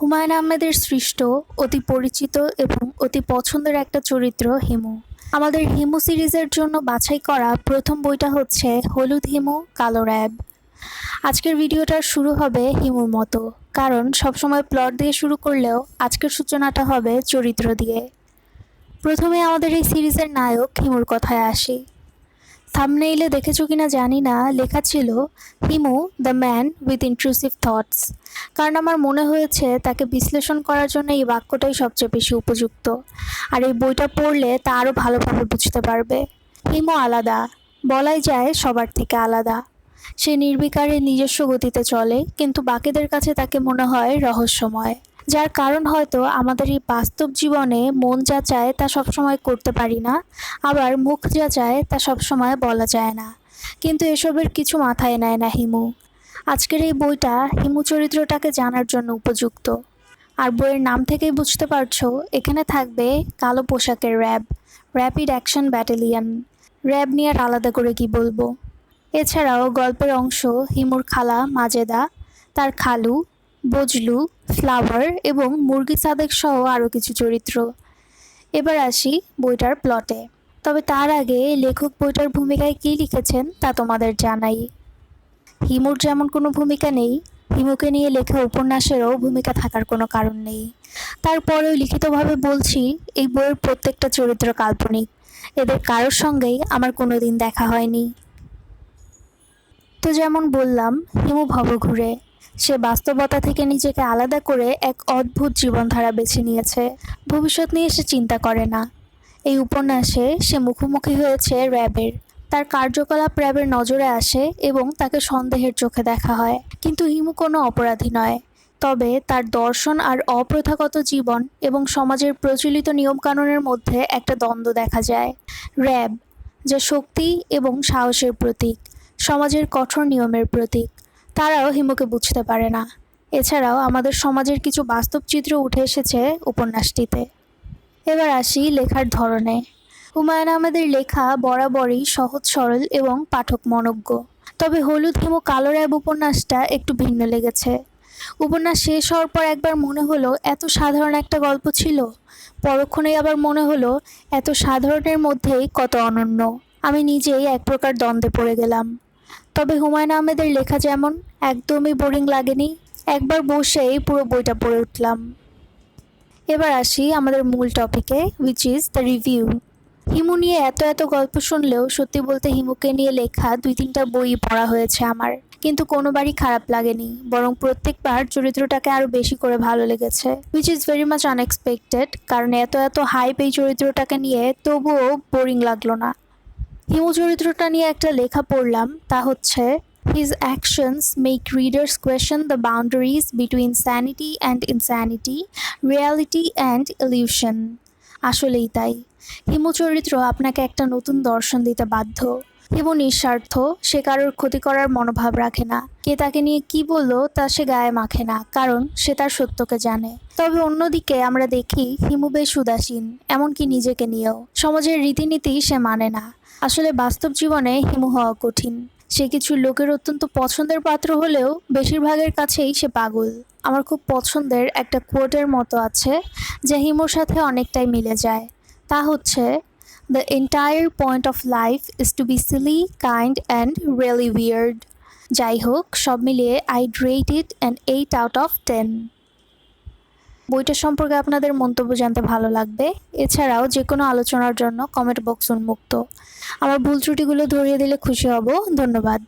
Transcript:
হুমায়ুন আহমেদের সৃষ্ট, অতি পরিচিত এবং অতি পছন্দের একটা চরিত্র হিমু। আমাদের হিমু সিরিজের জন্য বাছাই করা প্রথম বইটা হচ্ছে হলুদ হিমু, কালো র্যাব। আজকের ভিডিওটা শুরু হবে হিমুর মতো, কারণ সবসময় প্লট দিয়ে শুরু করলেও আজকের সূচনাটা হবে চরিত্র দিয়ে। প্রথমে আমাদের এই সিরিজের নায়ক হিমুর কথায় আসি। থামনেইলে দেখেছ কিনা জানি না, লেখা ছিল, Himu the man with intrusive thoughts কারণ আমার মনে হয়েছে তাকে বিশ্লেষণ করার জন্য এই বাক্যটাই সবচেয়ে বেশি উপযুক্ত। আর এই বইটা পড়লে তা আরও ভালোভাবে বুঝতে পারবে। হিমু আলাদা, বলাই যায় সবার থেকে আলাদা। সে নির্বিকারে নিজস্ব গতিতে চলে, কিন্তু বাকিদের কাছে তাকে মনে হয় রহস্যময়। যার কারণ হয়তো আমাদের এই বাস্তব জীবনে মন যা চায় তা সবসময় করতে পারি না, আবার মুখ যা চায় তা সবসময় বলা যায় না। কিন্তু এসবের কিছু মাথায় নেয় না হিমু। আজকের এই বইটা হিমু চরিত্রটাকে জানার জন্য উপযুক্ত। আর বইয়ের নাম থেকেই বুঝতে পারছ, এখানে থাকবে কালো পোশাকের RAB, rapid action battalion. RAB নিয়ে আর আলাদা করে কি বলব? এছাড়াও গল্পের অংশ হিমুর খালা মাজেদা, তার খালু বজলু, ফ্লাওয়ার এবং মুরগি সাদেক সহ আরও কিছু চরিত্র। এবার আসি বইটার প্লটে তবে তার আগে লেখক বইটার ভূমিকায় কী লিখেছেন তা তোমাদের জানাই। হিমুর যেমন কোনো ভূমিকা নেই, হিমুকে নিয়ে লেখা উপন্যাসেরও ভূমিকা থাকার কোনো কারণ নেই। তারপরেও লিখিতভাবে বলছি, এই বইয়ের প্রত্যেকটা চরিত্র কাল্পনিক। এদের কারোর সঙ্গেই আমার কোনো দিন দেখা হয়নি। তো যেমন বললাম, হিমু ভবঘুরে সে বাস্তবতা থেকে নিজেকে আলাদা করে এক অদ্ভুত জীবনধারা বেছে নিয়েছে। ভবিষ্যৎ নিয়ে সে চিন্তা করে না। এই উপন্যাসে সে মুখোমুখি হয়েছে র্যাবের। তার কার্যকলাপ র্যাবের নজরে আসে এবং তাকে সন্দেহের চোখে দেখা হয়। কিন্তু হিমু কোনো অপরাধী নয়। তবে তার দর্শন আর অপ্রথাগত জীবন এবং সমাজের প্রচলিত নিয়মকানুনের মধ্যে একটা দ্বন্দ্ব দেখা যায়। র্যাব, যা শক্তি এবং সাহসের প্রতীক, সমাজের কঠোর নিয়মের প্রতীক তারাও হিমুকে বুঝতে পারে না। এছাড়াও আমাদের সমাজের কিছু বাস্তব চিত্র উঠে এসেছে উপন্যাসটিতে। এবার আসি লেখার ধরনে। হুমায়ুন আহমেদের লেখা বরাবরই সহজ, সরল এবং পাঠক মনজ্ঞ। তবে হলুদ, হিমু কালো র্যাব উপন্যাসটা একটু ভিন্ন লেগেছে। উপন্যাস শেষ হওয়ার পর একবার মনে হলো, এত সাধারণ একটা গল্প ছিল। পরক্ষণেই আবার মনে হলো, এত সাধারণের মধ্যেই কত অনন্য। আমি নিজেই এক প্রকার দ্বন্দ্বে পড়ে গেলাম। তবে হুমায়ুন আহমেদের লেখা যেমন একদমই বোরিং লাগেনি, একবার বসেই পুরো বইটা পড়ে উঠলাম। এবার আসি আমাদের মূল টপিকে which is the review Himu নিয়ে এত এত গল্প শুনলেও সত্যি বলতে হিমুকে নিয়ে লেখা দুই তিনটা বই পড়া হয়েছে আমার। কিন্তু কোনোবারই খারাপ লাগেনি, বরং প্রত্যেকবার চরিত্রটাকে আরও বেশি করে ভালো লেগেছে। Which is very much unexpected কারণ এত এত হাইপ এই চরিত্রটাকে নিয়ে তবুও বোরিং লাগল না। হিমু চরিত্রটা নিয়ে একটা লেখা পড়লাম, তা হচ্ছে his actions make readers question the boundaries between sanity and insanity reality and illusion আসলেই তাই। হিমু চরিত্র আপনাকে একটা নতুন দর্শন দিতে বাধ্য। হিমু নিঃস্বার্থ, সে কারোর ক্ষতি করার মনোভাব রাখে না। কে তাকে নিয়ে কি বলল, তা সে গায়ে মাখে না, কারণ সে তার সত্যকে জানে। তবে অন্যদিকে আমরা দেখি, হিমু বেশ উদাসীন, এমনকি নিজেকে নিয়েও। সমাজের রীতিনীতি সে মানে না। আসলে বাস্তব জীবনে হিমু হওয়া কঠিন। সে কিছু লোকের অত্যন্ত পছন্দের পাত্র হলেও বেশিরভাগের কাছেই সে পাগল। আমার খুব পছন্দের একটা কোটের মতো আছে, যা হিমুর সাথে অনেকটাই মিলে যায়। তা হচ্ছে the entire point of life is to be silly kind and really weird. যাই হোক সব মিলিয়ে I rate it and eight out of ten বইটা সম্পর্কে আপনাদের মন্তব্য জানতে ভালো লাগবে। এছাড়াও যে কোনো আলোচনার জন্য কমেন্ট বক্স উন্মুক্ত। আমার ভুল ত্রুটিগুলো ধরিয়ে দিলে খুশি হব। ধন্যবাদ।